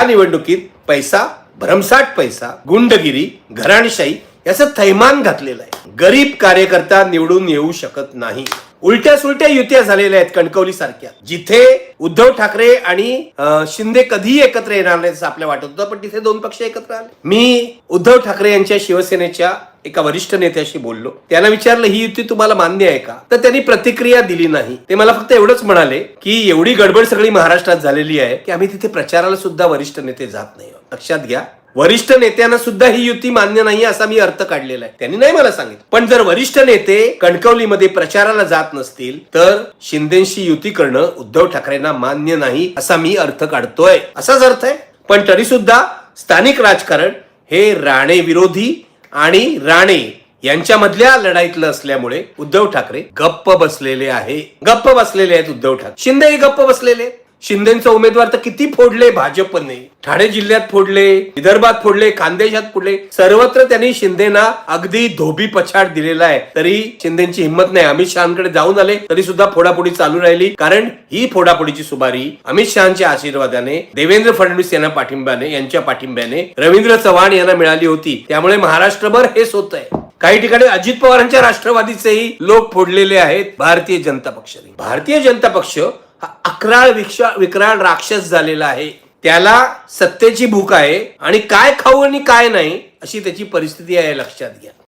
या निवडणुकीत पैसा भरमसाठ पैसा गुंडगिरी घराणशाही याचं थैमान घातलेलं आहे. गरीब कार्यकर्ता निवडून येऊ शकत नाही. उलट्या सुलट्या युत्या झालेल्या आहेत कणकवली सारख्या जिथे उद्धव ठाकरे आणि शिंदे कधीही एकत्र येणार नाही असं आपल्याला वाटत होतं पण तिथे दोन पक्ष एकत्र आले. मी उद्धव ठाकरे यांच्या शिवसेनेच्या एका वरिष्ठ नेत्याशी बोललो. त्यांना विचारलं ही युती तुम्हाला मान्य आहे का? तर त्यांनी प्रतिक्रिया दिली नाही. ते मला फक्त एवढंच म्हणाले की एवढी गडबड सगळी महाराष्ट्रात झालेली आहे की आम्ही तिथे प्रचाराला सुद्धा वरिष्ठ नेते जात नाही. लक्षात घ्या. वरिष्ठ नेत्यांना सुद्धा ही युती मान्य नाही असा मी अर्थ काढलेला आहे. त्यांनी नाही मला सांगितलं. पण जर वरिष्ठ नेते कणकवलीमध्ये प्रचाराला जात नसतील तर शिंदेशी युती करणं उद्धव ठाकरेंना मान्य नाही असा मी अर्थ काढतोय. असाच अर्थ आहे. पण तरी सुद्धा स्थानिक राजकारण हे राणे विरोधी आणि राणे यांच्यामधल्या लढाईतलं असल्यामुळे उद्धव ठाकरे गप्प बसलेले आहे. गप्प बसलेले आहेत उद्धव ठाकरे. शिंदेही गप्प बसलेले आहेत. शिंदेचा उमेदवार तर किती फोडले भाजपने. ठाणे जिल्ह्यात फोडले विदर्भात फोडले खानदेशात फोडले. सर्वत्र त्यांनी शिंदेना अगदी धोबी पछाड दिलेला आहे. तरी शिंदेची हिंमत नाही. अमित शहाकडे जाऊन आले तरी सुद्धा फोडाफोडी चालू राहिली. कारण ही फोडाफोडीची सुबारी अमित शहाच्या आशीर्वादाने देवेंद्र फडणवीस यांना पाठिंब्याने यांच्या पाठिंब्याने रवींद्र चव्हाण यांना मिळाली होती. त्यामुळे महाराष्ट्रभर हेच होत आहे. काही ठिकाणी अजित पवारांच्या राष्ट्रवादीचेही लोक फोडलेले आहेत. भारतीय जनता पक्षाने. भारतीय जनता पक्ष अकराळ विक्षा विकराळ राक्षस झालेला आहे. त्याला सत्तेची भूक आहे आणि काय खाऊ आणि काय नाही अशी त्याची परिस्थिती आहे लक्षात घ्या.